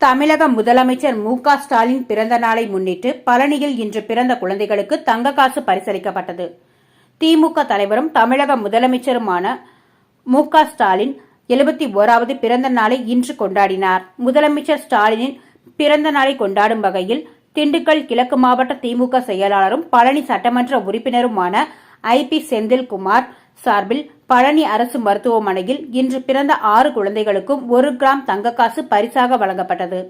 தமிழக முதலமைச்சர் மு க ஸ்டாலின் பிறந்த நாளை முன்னிட்டு பழனியில் இன்று பிறந்த குழந்தைகளுக்கு தங்க காசு பரிசளிக்கப்பட்டது. திமுக தலைவரும் தமிழக முதலமைச்சருமான மு க ஸ்டாலின் எழுபத்தி ஓராவது பிறந்த நாளை இன்று கொண்டாடினார். முதலமைச்சர் ஸ்டாலினின் பிறந்த நாளை கொண்டாடும் வகையில் திண்டுக்கல் கிழக்கு மாவட்ட திமுக செயலாளரும் பழனி சட்டமன்ற உறுப்பினருமான ஐ பி செந்தில்குமார் சார்பில் பழனி அரசு மருத்துவமனையில் இன்று பிறந்த ஆறு குழந்தைகளுக்கும் ஒரு கிராம் தங்கக்காசு பரிசாக வழங்கப்பட்டது.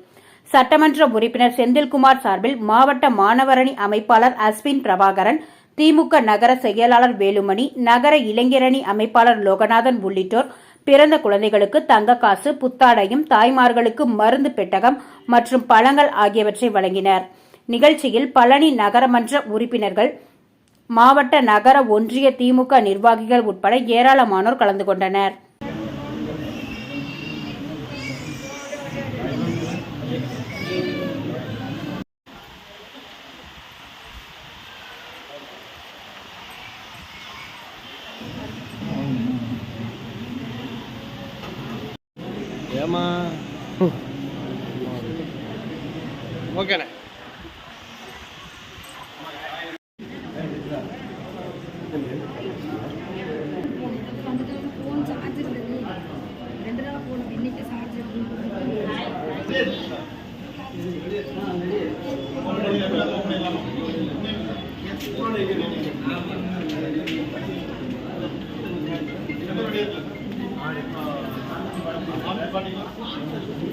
சட்டமன்ற உறுப்பினர் செந்தில்குமார் சார்பில் மாவட்ட மாணவரணி அமைப்பாளர் அஸ்வின் பிரபாகரன் திமுக நகர செயலாளர் வேலுமணி நகர இளைஞரணி அமைப்பாளர் லோகநாதன் உள்ளிட்டோர் பிறந்த குழந்தைகளுக்கு தங்கக்காசு புத்தாடையும் தாய்மார்களுக்கு மருந்து பெட்டகம் மற்றும் பழங்கள் ஆகியவற்றை வழங்கினர். நிகழ்ச்சியில் பழனி நகரமன்ற உறுப்பினர்கள் மாவட்ட நகர ஒன்றிய திமுக நிர்வாகிகள் உட்பட ஏராளமானோர் கலந்து கொண்டனர். ஏமா ஓகேண்ணே. ஃபோன் சார்ஜ் இருந்தது ரெண்டு நாள் ஃபோன் இன்னைக்கு சார்ஜ் ஆ